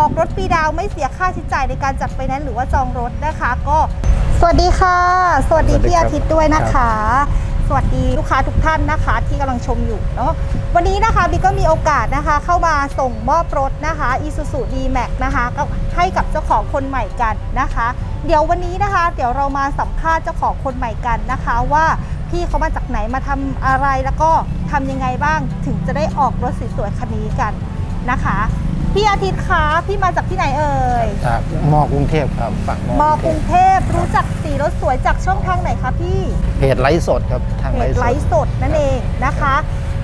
ออกรถฟรีดาวน์ไม่เสียค่าใช้จ่ายในการจัดไฟแนนซ์หรือว่าจองรถนะคะ ก็ สวัสดีค่ะ สวัสดีสวัสดีพี่ครับอาทิตย์ด้วยนะคะ สวัสดีลูกค้าทุกท่านนะคะ ที่กำลังชมอยู่เนาะวันนี้นะคะบิ๊กก็มีโอกาสนะคะ เข้ามาส่งมอบรถนะคะ Isuzu D-Max นะคะก็ให้กับเจ้าของคนใหม่กันนะคะ เดี๋ยววันนี้นะคะ เดี๋ยวเรามาสัมภาษณ์เจ้าของคนใหม่กันนะคะว่าพี่เขามาจากไหนมาทำอะไรแล้วก็ทำยังไงบ้างถึงจะได้ออกรถสวยๆคันนี้กันนะคะ พี่อาทิตย์คะพี่มาจากที่ไหนเอ่ยจากมอกรุงเทพครับฝั่งมอกรุงเทพรู้จักสีรถสวยจากช่องทางไหนคะพี่เพจไลฟ์สดครับทางเพไลจฟ์สไลดฟ์สดนั่นเองนะคะ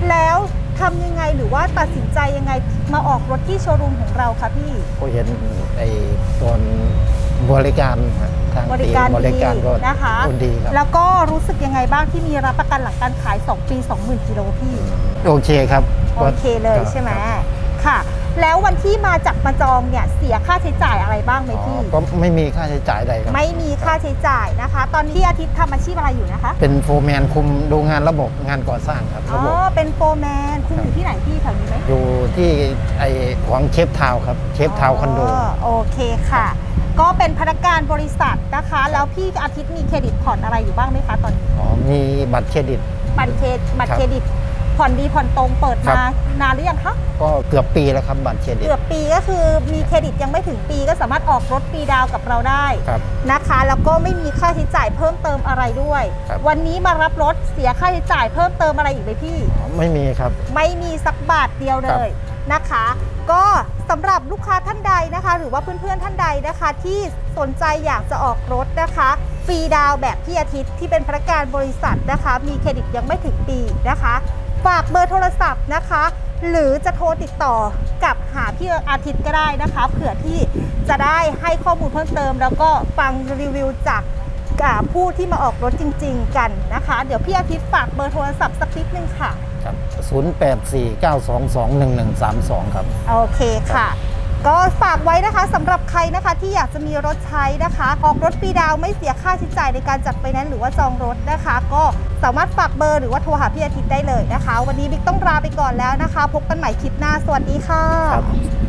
แล้วทำยังไงหรือว่าตัดสินใจยังไงมาออกรถที่โชว์รูมของเราคะพี่ ก็เห็นไอ้ตอนบริการครับทางบริการบริการดีก็นะคะคนดีครับแล้วก็รู้สึกยังไงบ้างที่มีรับประกันหลังการขาย 2 ปี 20,000กิโลพี่ โอเคครับโอเคเลยรับใช่ไหม ครับค่ะ แล้ววันที่มาจากมาจองเนี่ยเสียค่าใช้จ่ายอะไรบ้างไหมอ๋อพี่ ก็ไม่มีค่าใช้จ่ายใดครับ ไม่มีค่าใช้จ่ายนะคะ ตอนนี้พี่อาทิตย์ทำอาชีพอะไรอยู่นะคะ เป็นโฟร์แมนคุมดูงานระบบงานก่อสร้างครับอ๋ระบบอเป็นโฟร์แมน คุณครับอยู่ที่ไหนพี่แถวนี้ไหมอยู่ที่ไอ้ของเชฟทาวน์ครับเชฟทาวน์คอนโด โอเคค่ะ ก็เป็นพนักงานบริษัทนะคะ แล้วพี่อาทิตย์มีเครดิตผ่อนอะไรอยู่บ้างไหมคะตอนนี้ อ๋อมีบัตรเครดิต บัตรเครดบัตรครับเครดิต ผ่อนดีผ่อนตรงเปิดครัมาบ นานหรือยังคะก็เกือบปีแล้วครับบัตรเครดิตเกือบปีก็คือมีเครดิตยังไม่ถึงปีก็สามารถออกรถฟรีดาวน์กับเราได้ครับ นะคะ แล้วก็ไม่มีค่าใช้จ่ายเพิ่มเติมอะไรด้วย ครับ วันนี้มารับรถเสียค่าใช้จ่ายเพิ่มเติมอะไรอีกไหมพี่อ๋อไม่มีครับ ไม่มีสักบาทเดียวเลยนะคะ ก็สำหรับลูกค้าท่านใดนะคะ หรือว่าเพื่อนๆท่านใดนะคะ ที่สนใจอยากจะออกรถนะคะฟรีดาวน์แบบพี่อาทิตย์ที่เป็นพนักงานบริษัทนะคะ มีเครดิตยังไม่ถึงปีนะคะ ฝากเบอร์โทรศัพท์นะคะ หรือจะโทรติดต่อกับหาพี่อาทิตย์ก็ได้นะคะเผื่อที่จะได้ให้ข้อมูลเพิ่มเติม แล้วก็ฟังรีวิวจากอ่าผู้ที่มาออกรถจริง ๆ กันนะคะ เดี๋ยวพี่อาทิตย์ฝากเบอร์โทรศัพท์สักนิดนึงค่ะครับ0849221132 ครับ โอเคค่ะ ก็ฝากไว้นะคะสำหรับใครนะคะที่อยากจะมีรถใช้นะคะ ออกรถปีดาวไม่เสียค่าใช้จ่ายในการจัดไปนั้นหรือว่าจองรถนะคะ ก็สามารถฝากเบอร์หรือว่าโทรหาพี่อาทิตย์ได้เลยนะคะ วันนี้บิ๊กต้องลาไปก่อนแล้วนะคะ พบกันใหม่คลิปหน้า สวัสดีค่ะครับ